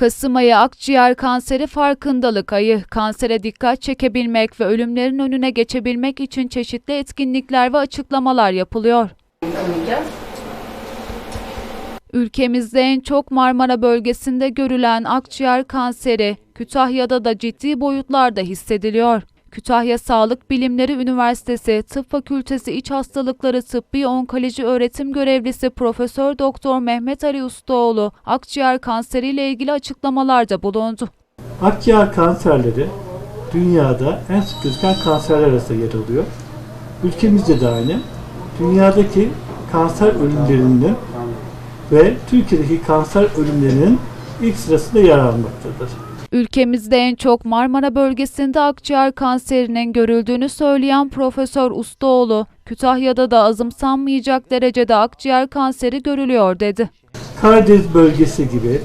Kasım ayı akciğer kanseri farkındalık ayı. Kansere dikkat çekebilmek ve ölümlerin önüne geçebilmek için çeşitli etkinlikler ve açıklamalar yapılıyor. Ülkemizde en çok Marmara bölgesinde görülen akciğer kanseri Kütahya'da da ciddi boyutlarda hissediliyor. Kütahya Sağlık Bilimleri Üniversitesi Tıp Fakültesi İç Hastalıkları Tıbbi Onkoloji Öğretim Görevlisi Profesör Doktor Mehmet Ali Ustaoğlu akciğer kanseriyle ilgili açıklamalarda bulundu. Akciğer kanserleri dünyada en sık gözüken kanserler arasında yer alıyor. Ülkemizde de aynı. Dünyadaki kanser ölümlerinin ve Türkiye'deki kanser ölümlerinin ilk sırasında yer almaktadır. Ülkemizde en çok Marmara bölgesinde akciğer kanserinin görüldüğünü söyleyen Profesör Ustaoğlu, Kütahya'da da azımsanmayacak derecede akciğer kanseri görülüyor dedi. Karadeniz bölgesi gibi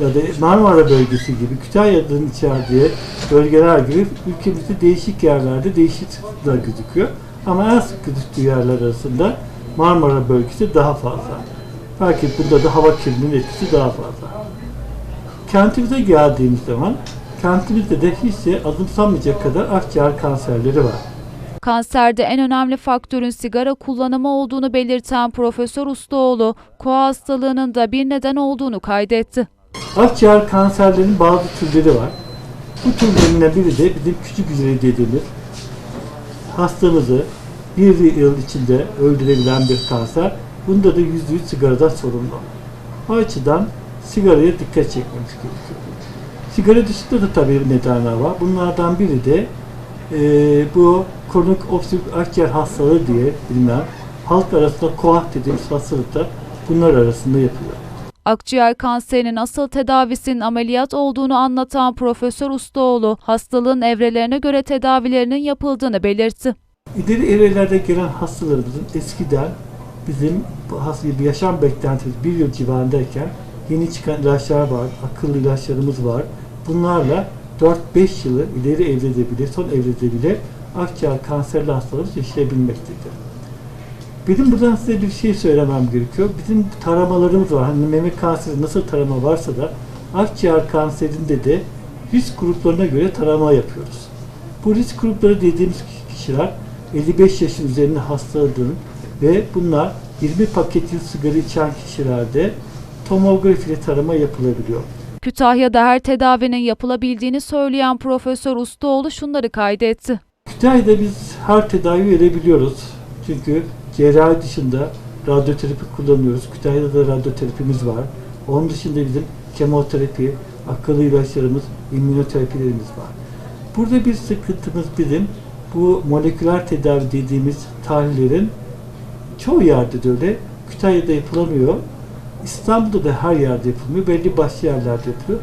ya da Marmara bölgesi gibi Kütahya'nın içerdiği bölgeler gibi ülkemizde değişik yerlerde değişik sıklıkla gözüküyor. Ama en sık gözüktüğü yerler arasında Marmara bölgesi daha fazla. Belki bunda da hava kirliliğinin etkisi daha fazla. Kentimize geldiğimiz zaman kentimizde de hiç azımsanmayacak kadar akciğer kanserleri var. Kanserde en önemli faktörün sigara kullanımı olduğunu belirten Profesör Ustaoğlu, koa hastalığının da bir neden olduğunu kaydetti. Akciğer kanserlerinin bazı türleri var. Bu türlerinden biri de bizim küçük hücre dediğimiz hastamızı bir yıl içinde öldürebilen bir kanser. Bunda da yüzde yüz sigaradan sorumlu. O açıdan sigaraya dikkat çekmemiz gerekiyor. Sigara dışında da tabii nedenler var. Bunlardan biri de eee, bu kronik obstrüktif akciğer hastalığı diye bilinen halk arasında koah dediğimiz hastalıklar bunlar arasında yapılıyor. Akciğer kanserinin asıl tedavisinin ameliyat olduğunu anlatan Profesör Ustaoğlu, hastalığın evrelerine göre tedavilerinin yapıldığını belirtti. İleri evrelerde gelen hastalarımızın eskiden bizim yaşam beklentimiz bir yıl civarındayken yeni çıkan ilaçlar var, akıllı ilaçlarımız var. Bunlarla 4-5 yılı ileri evrede bile, son evrede bile akciğer kanserli hastalarımız yaşayabilmektedir. Benim buradan size bir şey söylemem gerekiyor. Bizim taramalarımız var. Hani meme kanseri nasıl tarama varsa da akciğer kanserinde de risk gruplarına göre tarama yapıyoruz. Bu risk grupları dediğimiz kişiler 55 yaşın üzerinde hastalığın ve bunlar 20 paket yıl sigara içen kişilerde tomografi ile tarama yapılabiliyor. Kütahya'da her tedavinin yapılabildiğini söyleyen Profesör Ustaoğlu şunları kaydetti. Kütahya'da biz her tedavi verebiliyoruz. Çünkü cerrahi dışında radyoterapi kullanıyoruz. Kütahya'da da radyoterapimiz var. Onun dışında bizim kemoterapi, akıllı ilaçlarımız, immünoterapilerimiz var. Burada bir sıkıntımız bizim bu moleküler tedavi dediğimiz tahlillerin çoğu yerde de öyle. Kütahya'da yapılamıyor. İstanbul'da da her yerde yapılmıyor. Belli başlı yerlerde yapılıyor.